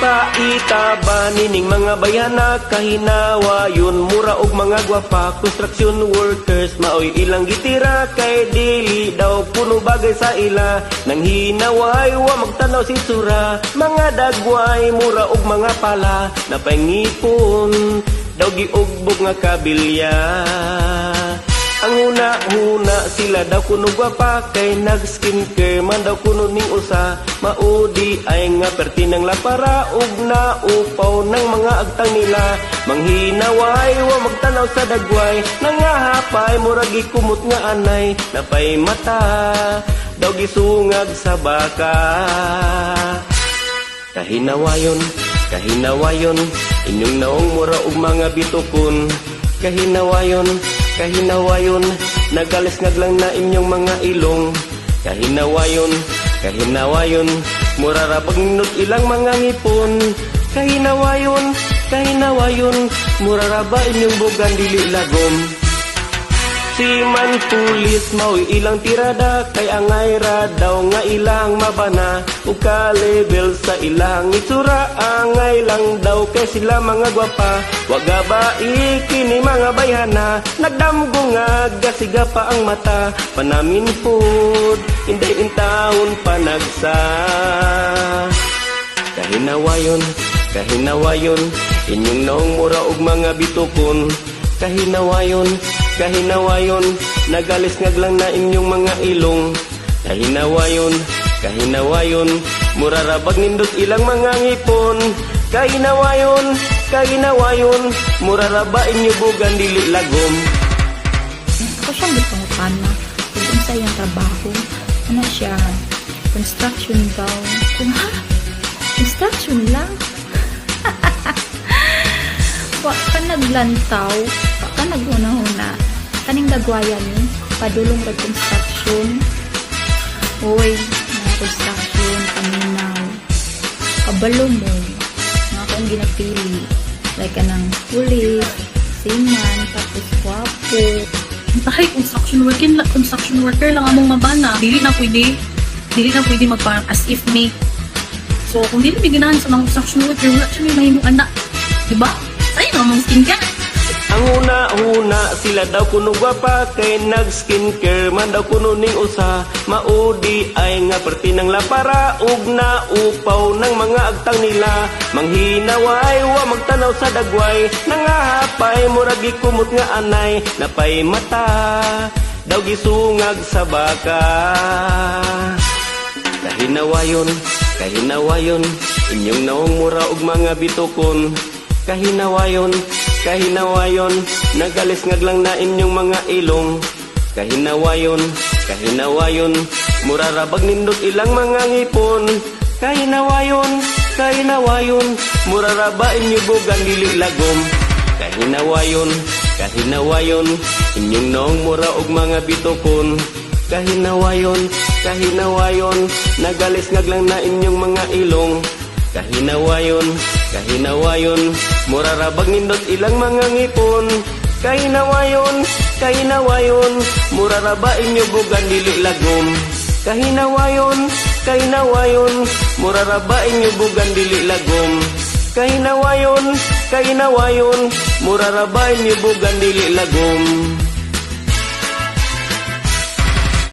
Kaitaba nining mga bayana kahinawa. Yun mura og mga gwapa. Construction workers maoy ilang gitira. Kay dili daw puno bagay sa ila. Nang hinaway wa magtanaw si sura. Mga dagway mura og mga pala. Napangipon daw giugbog nga kabilya ang una-una sila. Daw kuno gwapa kay nag skincare man. Daw kuno ning usa. Maudi ay nga pertinang lapara ug na upaw ng mga agtang nila. Manghinaway wa magtanaw sa dagway. Nangahapay murag kumot nga anay. Napay mata. Daw gisungag sa baka. Kahinawayon, kahinawayon, inyong naong mura ug mga bitukon. Kahinawayon, kahinawayon, nagalis ngaglang na inyong mga ilong. Kahinawayon, kahinawayon, mura ra pagnunod ilang mga ngipon. Kahinawayon, kahinawayon, mura ra ba inyong bugan dili lagom. Si man pulis mao ilang tirada kay angay ra daw nga ilang mabana. Ug ka level sa ilang itsura angay lang daw kay sila mga gwapa. Waga ba ikini mga bayhana? Nagdamgo nga gasiga pa ang mata. Panamin food inday in taon panagsa Kahinawayon, kahinawayon, inyong naong mura ug mga bitukon. Kahinawayon, kahinawayon, nagalis ngaglang na inyong mga ilong. Kahinawayon, kahinawayon, mura rabag nindot ilang mga ngipon. Kahinawayon, kahinawayon, mura raba inyo bugan dili lagom. Ako siyang gipangutan na kung unsa iyang trabaho. Ano siya? Construction daw. Kung ha? Construction lang? Wa ka naglantaw. Wa ka naghuna-huna. Kaning dagwayan ni. Padulong kag construction. Uy, mga construction, paminaw. Kabalo mo. Mga akong ginapili. Like kanang pulis, siman, tapos wapo. Tahay, construction worker, lang, construction worker lang among mabana. Dili na pwede. Dili na pwede magparang as if me. So, kung dili may ganahan sa mga construction worker, wala siya may mahimong anak. Diba? Sa'yo na mong skin ka. Ang una-una sila daw kuno gwapa kay nag skincare man daw kuno ning usa. Maudi ay nga pertinang lapara ug na upaw ng mga agtang nila. Manghinaway wa magtanaw sa dagway. Nangahapay murag kumot nga anay napay mata. Daw gisungag sa baka. Kahinawayon, kahinawayon, inyong naong mura ug mga bitukon. Kahinawayon, kahinawayon, nagalis ngaglang na inyong mga ilong. Kahinawayon, kahinawayon, mura rabag nindot ilang mga ngipon. Kahinawayon, kahinawayon, mura raba inyo bugan dili lagom. Kahinawayon, kahinawayon, inyong naong mura ug mga bitukon. Kahinawayon, kahinawayon, nagalis ngaglang na inyong mga ilong. Kahinawayon, kahinawayon, mura rabag nindot ilang mga ngipon. Kahinawayon, kahinawayon, mura raba inyo bugan dili lagom. Kahinawayon, kahinawayon, mura raba inyo bugan dili lagom. Kahinawayon, kahinawayon, mura raba inyo bugan dili lagom.